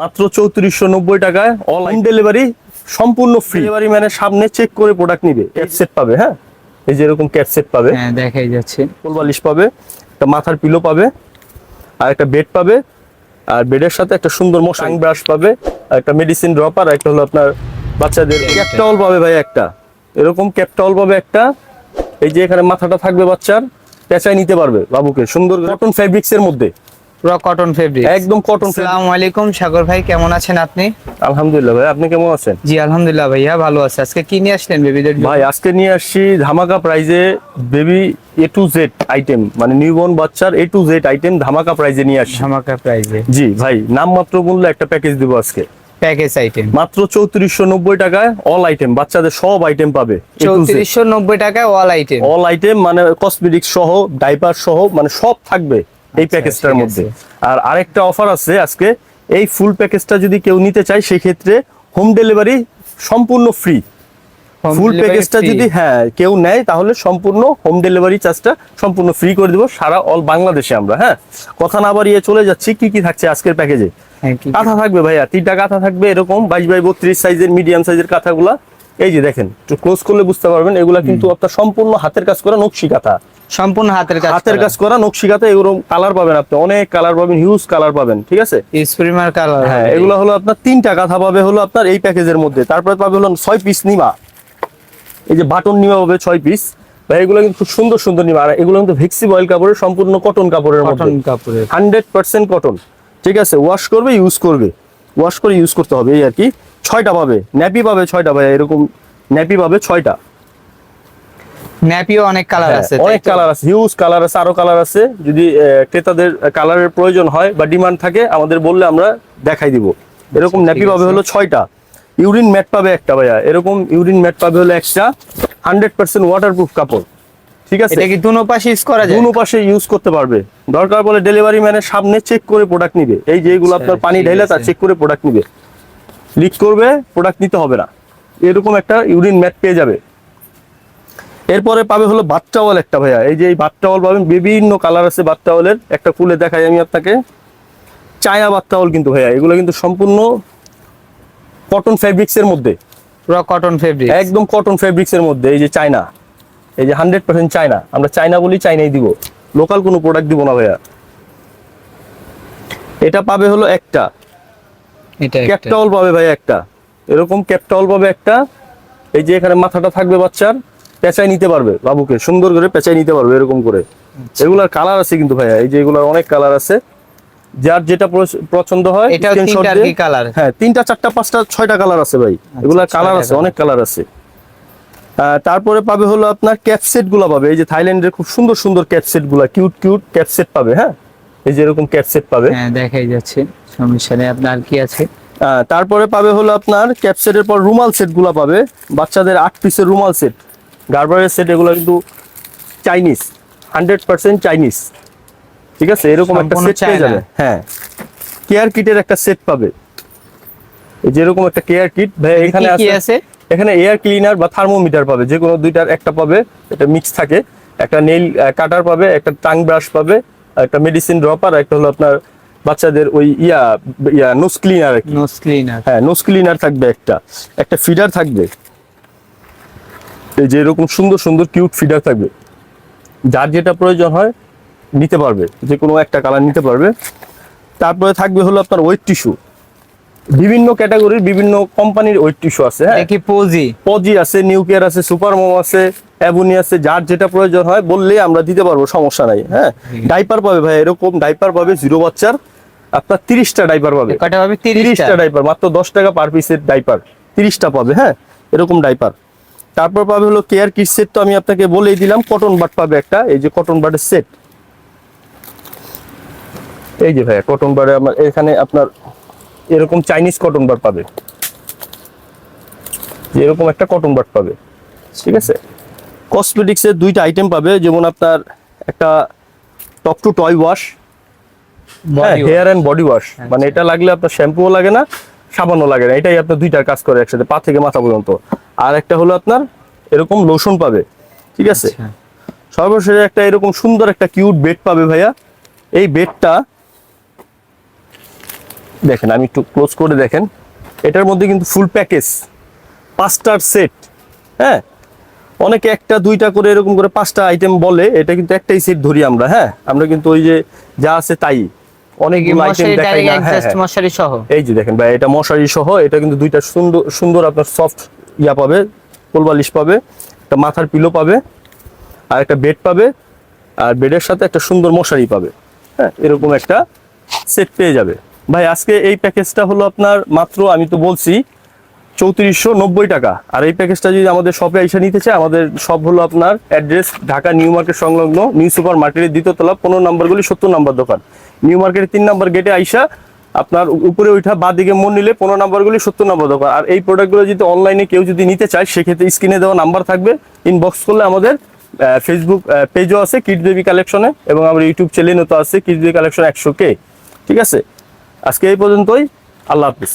মাত্র চৌত্রিশশো নব্বই টাকায় অনলাইন ডেলিভারি সম্পূর্ণ ফ্রি ডেলিভারি ম্যানের সামনে চেক করে প্রোডাক্ট নিবে। ক্যাপ সেট পাবে হ্যাঁ? এই যে এরকম ক্যাপ সেট পাবে। হ্যাঁ দেখাই যাচ্ছে। কোল বালিশ পাবে একটা মাথার পিলো পাবে আর একটা বেড পাবে আর বেডের সাথে একটা সুন্দর মশাং ব্রাশ পাবে আর একটা মেডিসিন ড্রপার একটা হলো আপনার বাচ্চাদের ক্যাপটাউল পাবে ভাই একটা। এরকম ক্যাপটাউল পাবে একটা। এই যে এখানে মাথাটা থাকবে বাচ্চার পেঁচায় নিতে পারবে বাবুকে। সুন্দর কটন ফ্যাব্রিক্স এর মধ্যে। পুরো কটন ফেব্রিক একদম কটন আসসালামু আলাইকুম সাগর ভাই কেমন আছেন আপনি? আলহামদুলিল্লাহ ভাই আপনি কেমন আছেন? জি আলহামদুলিল্লাহ ভাইয়া ভালো আছে। আজকে কি নিয়ে আসলেন বেবিদের? ভাই আজকে নিয়ে আসছি ধামাকা প্রাইজে baby A to Z item মানে নিউবর্ন বাচ্চার এ টু জেড আইটেম ধামাকা প্রাইজে নিয়ে আসছি। ধামাকা প্রাইজে জি ভাই নামমাত্র মূল্যে একটা প্যাকেজ দিব আজকে। প্যাকেজ আইটেম মাত্র চৌত্রিশশো নব্বই টাকায় অল আইটেম বাচ্চাদের সব আইটেম পাবে। চৌত্রিশশো নব্বই টাকায় ওয়াল আইটেম অল আইটেম মানে কসমেটিক্স সহ ডাইপার সহ মানে সব থাকবে। এই প্যাকেজটার মধ্যে। আর আরেকটা অফার আছে আজকে। এই ফুল প্যাকেজটা যদি কেউ নিতে চায় সেই ক্ষেত্রে হোম ডেলিভারি সম্পূর্ণ ফ্রি ফুল প্যাকেজটা যদি হ্যাঁ কেউ নেয় তাহলে সম্পূর্ণ হোম ডেলিভারি চার্জটা সম্পূর্ণ ফ্রি করে দিব সারা অল বাংলাদেশে আমরা হ্যাঁ। কথা না বাড়িয়ে চলে যাচ্ছি কি কি থাকছে আজকের প্যাকেজে কাঁথা থাকবে ভাইয়া তিনটা কাঁথা থাকবে এরকম বাইশ বাই বত্রিশ সাইজের মিডিয়াম সাইজের কাঁথাগুলা। এই যে দেখেন একটু ক্লোজ করলে বুঝতে পারবেন এগুলা কিন্তু আপনার সম্পূর্ণ হাতের কাজ করা নকশি কাঁথা। সম্পূর্ণ হাতের কাজ হাতের কাজ করা নকশি কাঁথা এগুলো কালার পাবেন আপনি অনেক কালার পাবেন হিউজ কালার পাবেন ঠিক আছে? স্প্রিমার কালার হ্যাঁ এগুলো হলো আপনার তিনটা কাঁথা পাবে হলো আপনার এই প্যাকেজের মধ্যে। তারপরে পাবে হলো ছয় পিস নিমা। এই যে বাটন নিমা পাবে ছয় পিস ভাই এগুলো কিন্তু খুব সুন্দর সুন্দর নিমা। আর এগুলো কিন্তু ভেক্সি বয়েল কাপড়ের সম্পূর্ণ কটন কাপড়ের মধ্যে। কাপড়ের। হান্ড্রেড পার্সেন্ট কটন ঠিক আছে ওয়াশ করবে ইউজ করবে। ওয়াশ করে ইউজ করতে হবে এই আর কি। ছয়টা পাবে। ন্যাপি পাবে ছয়টা ভাই এরকম ন্যাপি পাবে ছয়টা। ন্যাপিও অনেক কালার হ্যাঁ, আছে অনেক কালার আছে হিউজ কালার আছে আরও কালার আছে। যদি ক্রেতাদের কালারের প্রয়োজন হয় বা ডিমান্ড থাকে আমাদের বললে আমরা দেখাই দিব। এরকম আচ্ছা, ন্যাপি পাবে হলো ছয়টা। ইউরিন ম্যাট পাবে একটা ভাইয়া এরকম ইউরিন ম্যাট পাবে হলো একটা হান্ড্রেড পার্সেন্ট ওয়াটারপ্রুফ কাপড়। ঠিক আছে? এটা কি দুনো পাশে ইউজ করা যায়? দুনো পাশে ইউজ করতে পারবে। দরকার বলে ডেলিভারি ম্যানের সামনে চেক করে প্রোডাক্ট নিবে। এই যে এগুলো আচ্ছা, আপনার পানি ঢাইলে তার চেক করে প্রোডাক্ট নিবে। লিক করবে প্রোডাক্ট নিতে হবে না। এরকম একটা ইউরিন ম্যাট পেয়ে যাবে। এরপরে পাবে হলো বাথ টাওয়াল একটা ভাইয়া। এই যে এই বাথ টাওয়াল পাবেন বিভিন্ন কালার আছে বাথ টাওয়ালের একটা খুলে দেখাই আমি আপনাকে। চায়া বাথ টাওয়াল কিন্তু ভাইয়া এগুলো কিন্তু সম্পূর্ণ কটন ফ্যাব্রিক্স এর মধ্যে। পুরো কটন ফেব্রিক একদম কটন ফেব্রিক্স এর মধ্যে এই যে চায়না। এই যে হান্ড্রেড পার্সেন্ট চায়না। আমরা চায়না বলি চাইনাই দিব। লোকাল কোনো প্রোডাক্ট দিব না ভাইয়া। এটা পাবে হলো একটা। ক্যাপটাউল পাবে ভাই একটা। এরকম ক্যাপটাউল পাবে একটা। এই যে এখানে মাথাটা থাকবে বাচ্চার পেঁচাই নিতে পারবে বাবুকে। সুন্দর করে পেঁচাই নিতে পারবে এরকম করে। আচ্ছা। এগুলার কালার আছে কিন্তু ভাইয়া। এই যে এগুলার অনেক কালার আছে। যার যেটা পছন্দ হয় কালার হ্যাঁ তিনটা চারটা পাঁচটা ছয়টা কালার আছে ভাই। এগুলার কালার আছে অনেক কালার আছে। তারপরে পাবে হলো আপনার ক্যাপসেটগুলা পাবে। এই যে থাইল্যান্ডের খুব সুন্দর সুন্দর ক্যাপসেটগুলা কিউট কিউট ক্যাপসেট পাবে হ্যাঁ? এই যে এরকম ক্যাপসেট পাবে। হ্যাঁ দেখাই যাচ্ছে। সমস্যা নেই আপনার কি আছে? তারপরে পাবে হলো আপনার ক্যাপসেটের পর রুমাল সেটগুলা পাবে। বাচ্চাদের আট পিসের রুমাল সেট গার্বারের সেট এগুলো কিন্তু চাইনিজ হান্ড্রেড পার্সেন্ট চাইনিজ ঠিক আছে? এরকম একটা সেট পেয়ে যাবে। হ্যাঁ। কেয়ার কিটের একটা সেট পাবে। এই যে এরকম একটা কেয়ার কিট ভাই এখানে আছে? এখানে এয়ার ক্লিনার বা থার্মোমিটার পাবে। যে কোনো দুইটার একটা পাবে। এটা মিক্স থাকে। একটা নেইল কাটার পাবে একটা টাং ব্রাশ পাবে। একটা মেডিসিন ড্রপার একটা হলো আপনার বাচ্চাদের ওই ইয়া ইয়া নোস ক্লিনার আর কি। নোস ক্লিনার হ্যাঁ নোস ক্লিনার থাকবে একটা। একটা ফিডার থাকবে। এই যে এরকম সুন্দর সুন্দর কিউট ফিডার থাকবে। যার যেটা প্রয়োজন হয় নিতে পারবে। যে কোনো একটা কালার নিতে পারবে। তারপরে থাকবে হলো আপনার ওয়েট টিস্যু বিভিন্ন ক্যাটাগরির বিভিন্ন কোম্পানির ওয়েট টিস্যু আছে হ্যাঁ। পোজি পজি আছে নিউকেয়ার আছে সুপারমোম আছে। অ্যাবুনি আছে যার যেটা প্রয়োজন হয় বললেই আমরা দিতে পারব সমস্যা নাই হ্যাঁ? ডাইপার পাবে ভাই এরকম ডাইপার পাবে জিরো বাচ্চার আপনার তিরিশটা ডাইপার পাবে। কটা পাবে? তিরিশটা। ডাইপার মাত্র দশ টাকা পার পিসের ডাইপার তিরিশটা পাবে হ্যাঁ? এরকম ডাইপার তারপর পাবে হলো কেয়ার কিট সেট তো আমি আপনাকে বলেই দিলাম কটন বাট পাবে একটা এই যে কটন বাটের সেট এই যে ভাইয়া কটন বারে আমার এখানে আপনার এরকম চাইনিজ কটন বার পাবে। এরকম একটা কটন বাট পাবে ঠিক আছে? কসমেটিক্স এর দুইটা আইটেম পাবে যেমন আপনার একটা top to toe wash. Hair and body wash মানে এটা লাগলে আপনার শ্যাম্পুও লাগে না সাবানও লাগে না। এটাই আপনার দুইটার কাজ করে একসাথে পা থেকে মাথা পর্যন্ত। আর একটা হলো আপনার এরকম লোশন পাবে ঠিক আছে? আচ্ছা। সর্বশেষে একটা এরকম সুন্দর একটা কিউট বেড পাবে ভাইয়া। এই বেডটা দেখেন আমি একটু ক্লোজ করে দেখেন। এটার মধ্যে কিন্তু ফুল প্যাকেজ পাঁচটার সেট হ্যাঁ? অনেকে একটা দুইটা করে এরকম করে পাঁচটা আইটেম বলে এটা কিন্তু একটাই সেট ধরি আমরা হ্যাঁ? আমরা কিন্তু ওই যে যা আছে তাই। অনেকগুলো আইটেম দেখাই না হ্যাঁ, হ্যাঁ। মশারি সহ। এই যে দেখেন ভাই এটা মশারি সহ এটা কিন্তু দুইটা সুন্দর সুন্দর আপনার সফট ইয়া পাবে কোলবালিশ পাবে একটা মাথার পিলো পাবে আর একটা বেড পাবে আর বেডের সাথে একটা সুন্দর মশারি পাবে হ্যাঁ? এরকম একটা সেট পেয়ে যাবে। ভাই আজকে এই প্যাকেজটা হলো আপনার মাত্র আমি তো বলছি চৌত্রিশশো নব্বই টাকা। আর এই প্যাকেজটা যদি আমাদের শপে এসে নিতে চায়, আমাদের সব হলো আপনার অ্যাড্রেস ঢাকা নিউ মার্কেট সংলগ্ন নিউ সুপার মার্কেটের দ্বিতীয় তলা, পনেরো নম্বরগুলি সত্তর নম্বর দোকান। নিউ মার্কেটের তিন নম্বর গেটে আইসা আপনার উপরে ওইটা বা দিকে মন নিলে পনেরো নম্বরগুলি সত্তর নম্বর দোকান। আর এই প্রোডাক্টগুলো যদি অনলাইনে কেউ যদি নিতে চায়, সেক্ষেত্রে স্ক্রিনে দেওয়া নাম্বার থাকবে। ইনবক্স করলে আমাদের ফেসবুক পেজও আছে কিড বেবি কালেকশনে এবং আমার ইউটিউব চ্যানেলও তো আছে কিড বেবি কালেকশন একশো কে। ঠিক আছে? আজকে এই পর্যন্তই। আল্লাহ হাফিজ।